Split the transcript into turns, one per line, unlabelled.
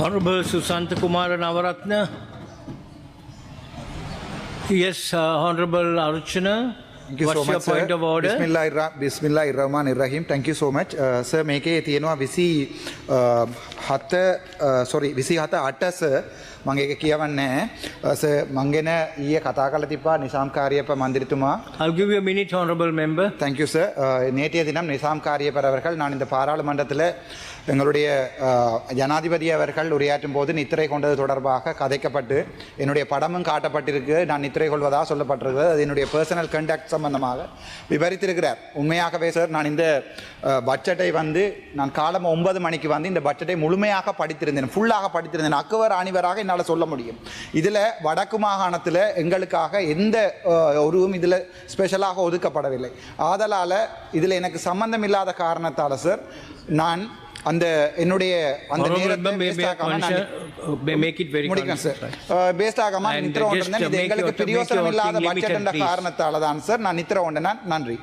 Honorable Susanta Kumara Navaratna. Yes, uh, Honorable Archana.
Thank you
What's
so
your
much, sir.
point of order?
Bismillah irra- Bismillah irrahman irrahim. Thank you so much. Uh, sir, මේකේ තියෙනවා විසි uh, හත sorry විසි හත අට sir මං ඒක කියවන්නේ සර් මංගෙන ඊයේ කතා කළ තිබා නිසාම් කාර්යප මන්දිරිතුමා
I'll give you a minute, Honorable Member.
Thank you sir நேற்றைய தினம் நிசாம் காரியப்பர் அவர்கள் நான் இந்த பாராளுமன்றத்தில் எங்களுடைய அஹ், ஜனாதிபதி அவர்கள் உரையாற்றும் போது நித்திரை கொண்டது தொடர்பாக கதைக்கப்பட்டு என்னுடைய படமும் காட்டப்பட்டிருக்கு நான் நித்திரை கொள்வதாக சொல்லப்பட்டிருக்கிறது அது என்னுடைய பர்சனல் கண்டக்ட் சம்பந்தமாக விவரித்திருக்கிறார் உண்மையாகவே சார் நான் இந்த அஹ், பட்ஜெட்டை வந்து நான் காலம் ஒன்பது மணிக்கு வந்து இந்த பட்ஜெட்டை முழுமையாக படித்திருந்தேன் ஃபுல்லாக படித்திருந்தேன். அக்குவர் அணிவராக என்னால் சொல்ல முடியும். இதில் வடக்கு மாகாணத்தில் எங்களுக்காக எந்த ஒருவும் இதில் ஸ்பெஷலாக ஒதுக்கப்படவில்லை. ஆதலால் இதில் எனக்கு சம்பந்தம் இல்லாத காரணத்தால் சார் நான் அந்த என்னுடைய அந்த நேரத்தை
very
முடிக்கிறேன் சார். பேஸ்ட் ஆகாம நித்திர ஒன்றேன் இது எங்களுக்கு பிரியோசனம் இல்லாத பட்ஜெட் என்ற. காரணத்தால தான் சார் நான் நித்திர ஒன்றேன் நன்றி.